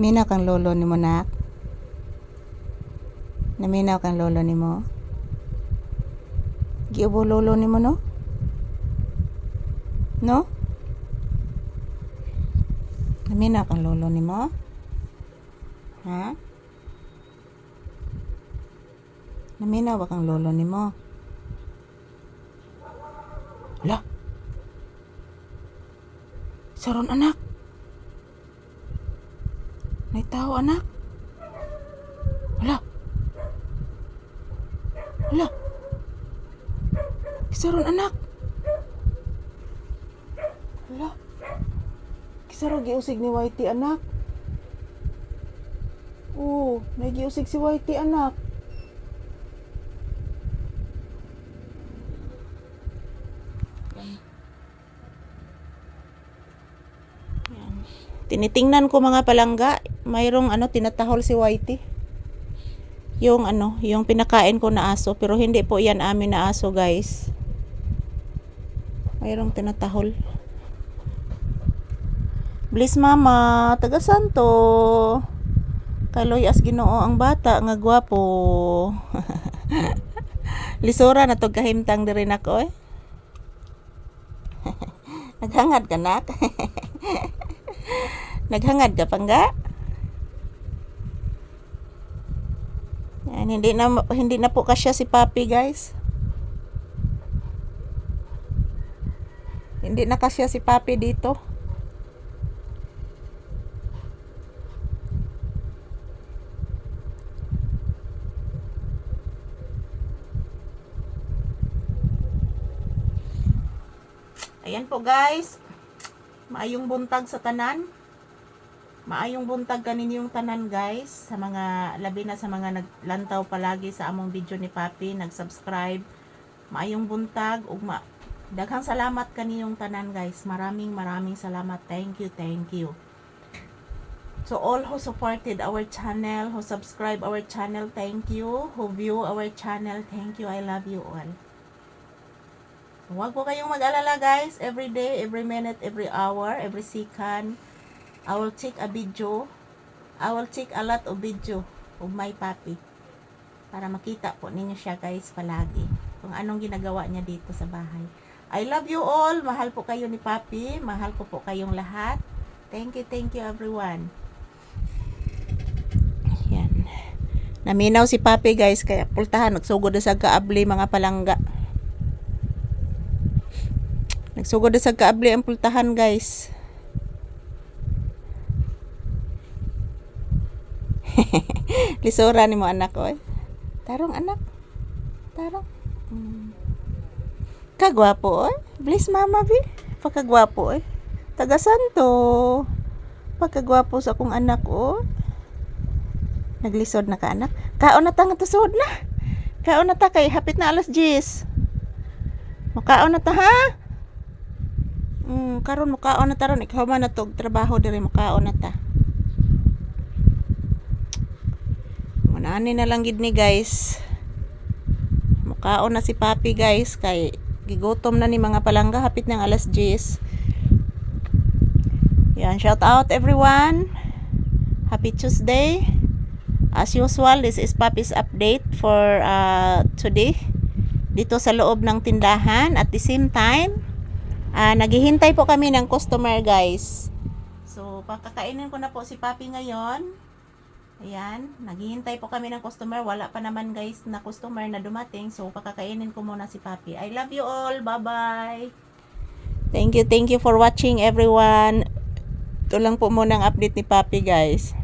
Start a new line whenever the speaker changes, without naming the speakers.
Minaw kang lolo ni mo nak. Naminaw kang lolo ni mo. Giubo lolo ni mo no? No? Naminaw kang lolo ni mo? Ha? Naminaw ba kang lolo ni mo? La. Saron anak. May tao anak. Hala. Hala. Kisaron anak. Hala. Kisaro giusig ni Whitey anak. Oo, may giusig si Whitey anak. Yan. Tinitingnan ko mga palangga, mayroong ano tinatahol si Whitey. Yung ano, yung pinakain ko na aso, pero hindi po 'yan amin na aso, guys. Mayroong tinatahol. Bliss mama, taga Santo. Kaloy as Ginoo ang bata nga gwapo. Lisura na to kahimtang diri nako eh. Naghangad ka nak? Naghangad ka pangga? Yan, hindi na hindi na po kasya si Papi, guys. Hindi na kasya si Papi dito. Ayan po guys. Maayong buntag sa tanan. Maayong buntag kaninyong tanan guys. Sa mga, labi na sa mga naglantaw palagi sa among video ni Papi. Nag-subscribe. Maayong buntag. Ug daghang salamat kaninyong tanan guys. Maraming maraming salamat. Thank you, thank you. So all who supported our channel, who subscribe our channel, thank you. Who view our channel, thank you. I love you all. Huwag po kayong mag-alala guys. Every day, every minute, every hour, every second, I will take a video. I will take a lot of video of my papi. Para makita po ninyo siya guys palagi. Kung anong ginagawa niya dito sa bahay. I love you all. Mahal po kayo ni papi. Mahal ko po kayong lahat. Thank you, thank you everyone. Yan. Naminaw si papi guys. Kaya pultahan. Nagsugod na sa kaabli mga palangga. Nagsugod na sa kaabli ang pultahan, guys. Lisura ni mo anak ko eh. Tarong anak. Tarong. Hmm. Kagwapo eh. Bliss mama bi. Pagkagwapo eh. Taga Santo. Pagkagwapo sa akong anak oh. Naglisod na ka anak. Kaon na ta nga tusod na. Kaon na ta kay hapit na alas 10. Makaon na ta ha? Karon mukaon na taron ikaw man na tog trabaho diri mukaon na ta. Manani na lang gid ni guys. Mukaon na si Papi guys kay gigutom na ni mga palangga hapit ng alas 10. Yan, shout out everyone. Happy Tuesday. As usual, this is Papi's update for uh, today dito sa loob ng tindahan at the same time Ah, naghihintay po kami ng customer, guys. So, pakakainin ko na po si Papi ngayon. Ayan, naghihintay po kami ng customer. Wala pa naman, guys, na customer na dumating. So, pakakainin ko muna si Papi. I love you all. Bye-bye. Thank you, thank you for watching, everyone. Ito lang po muna ang update ni Papi, guys.